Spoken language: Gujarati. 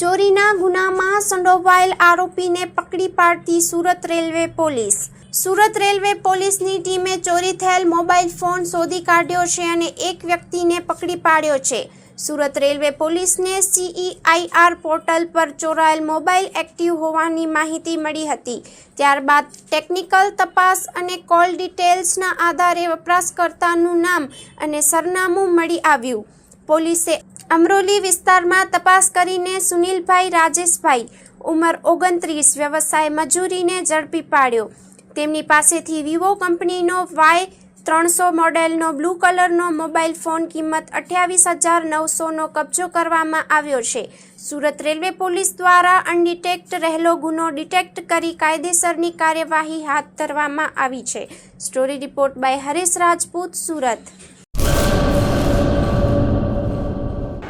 ચોરીના ગુનામાં સંડોવાયેલ આરોપીને પકડી પાડતી Surat railway police. Surat railway પોલીસની ટીમે ચોરી થયેલ મોબાઈલ ફોન શોધી કાઢ્યો છે અને એક વ્યક્તિને પકડી પાડ્યો છે. સુરત રેલવે પોલીસને સીઈઆઈઆર પોર્ટલ પર ચોરાયેલ મોબાઈલ એક્ટિવ હોવાની માહિતી મળી હતી. ત્યારબાદ ટેકનિકલ તપાસ અને કોલ ડિટેલ્સના આધારે વપરાશકર્તાનું નામ અને સરનામું મળી આવ્યું. પોલીસે અમરોલી વિસ્તારમાં તપાસ કરીને સુનિલભાઈ રાજેશભાઈ ઉંમર ઓગણત્રીસ, વ્યવસાય મજૂરીને ઝડપી પાડ્યો. તેમની પાસેથી વિવો કંપનીનો વાય ત્રણસો મોડેલનો બ્લુ કલરનો મોબાઈલ ફોન કિંમત અઠ્યાવીસ હજાર નવસોનો કબજો કરવામાં આવ્યો છે. સુરત રેલવે પોલીસ દ્વારા અનડિટેક્ટ રહેલો ગુનો ડિટેક્ટ કરી કાયદેસરની કાર્યવાહી હાથ ધરવામાં આવી છે. Story report by Haresh Rajput, Surat.